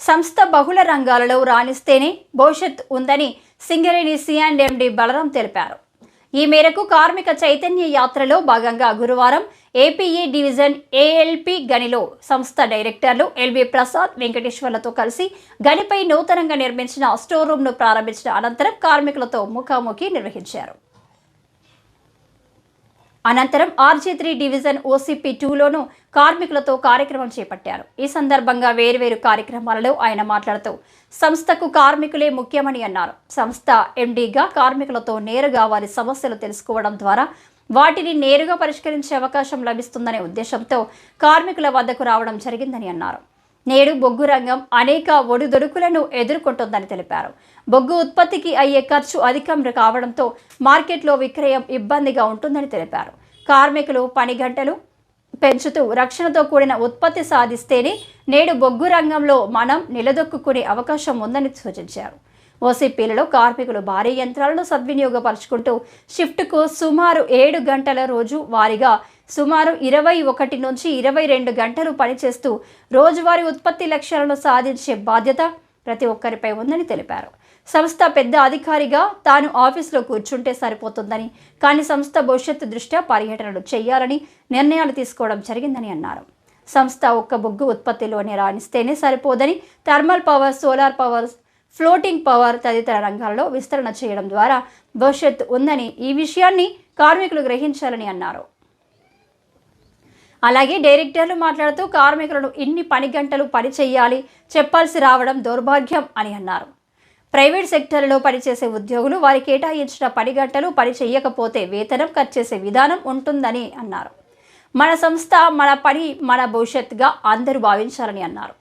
సంస్థ బహుళ రంగాలలో రాణిస్తేనే భవిష్యత్ ఉందని సింగరేణి సిఎండి బలరాం తెలిపారు. ఈ మేరకు కార్మిక చైతన్య యాత్రలో భాగంగా గురువారం ఏపీఈ డివిజన్ ఏఎల్పి గనిలో సంస్థ డైరెక్టర్లు ఎల్వి ప్రసాద్ వెంకటేశ్వర్లతో కలిసి గనిపై నూతనంగా నిర్మించిన స్టోర్ రూమ్ను ప్రారంభించిన అనంతరం కార్మికులతో ముఖాముఖి నిర్వహించారు. అనంతరం ఆర్జీ త్రీ డివిజన్ ఓసీపీ టూలోనూ కార్మికులతో కార్యక్రమం చేపట్టారు. ఈ సందర్భంగా వేర్వేరు కార్యక్రమాలలో ఆయన మాట్లాడుతూ సంస్థకు కార్మికులే ముఖ్యమని అన్నారు. సంస్థ ఎండీగా కార్మికులతో నేరుగా వారి సమస్యలు తెలుసుకోవడం ద్వారా వాటిని నేరుగా పరిష్కరించే అవకాశం లభిస్తుందనే ఉద్దేశంతో కార్మికుల వద్దకు రావడం జరిగిందని అన్నారు. నేడు బొగ్గు రంగం అనేక ఒడిదొడుకులను ఎదుర్కొంటోందని తెలిపారు. బొగ్గు ఉత్పత్తికి అయ్యే ఖర్చు అధికం కావడంతో మార్కెట్లో విక్రయం ఇబ్బందిగా ఉంటుందని తెలిపారు. కార్మికులు పని గంటలు పెంచుతూ రక్షణతో కూడిన ఉత్పత్తి సాధిస్తేనే నేడు బొగ్గు రంగంలో మనం నిలదొక్కునే అవకాశం ఉందని సూచించారు. ఓసీపీలలో కార్మికులు భారీ యంత్రాలను సద్వినియోగపరుచుకుంటూ షిఫ్ట్కు సుమారు ఏడు గంటల రోజు వారీగా సుమారు ఇరవై ఒకటి నుంచి ఇరవై రెండు గంటలు పనిచేస్తూ రోజువారీ ఉత్పత్తి లక్ష్యాలను సాధించే బాధ్యత ప్రతి ఒక్కరిపై ఉందని తెలిపారు. సంస్థ పెద్ద అధికారిగా తాను ఆఫీసులో కూర్చుంటే సరిపోతుందని కానీ సంస్థ భవిష్యత్తు దృష్ట్యా పర్యటనలు చేయాలని నిర్ణయాలు తీసుకోవడం జరిగిందని అన్నారు. సంస్థ ఒక్క బొగ్గు ఉత్పత్తిలోనే రాణిస్తేనే సరిపోదని thermal power solar power floating power తదితర రంగాల్లో విస్తరణ చేయడం ద్వారా భవిష్యత్తు ఉందని ఈ విషయాన్ని కార్మికులు గ్రహించాలని అన్నారు. అలాగే డైరెక్టర్లు మాట్లాడుతూ కార్మికులను ఇన్ని పని గంటలు పని చేయాలి చెప్పాల్సి రావడం దౌర్భాగ్యం అని అన్నారు. ప్రైవేట్ సెక్టర్లో పనిచేసే ఉద్యోగులు వారి కేటాయించిన పని గంటలు పని చేయకపోతే వేతనం కట్ చేసే విధానం ఉంటుందని అన్నారు. మన సంస్థ మన పని మన భవిష్యత్తుగా అందరూ భావించాలని అన్నారు.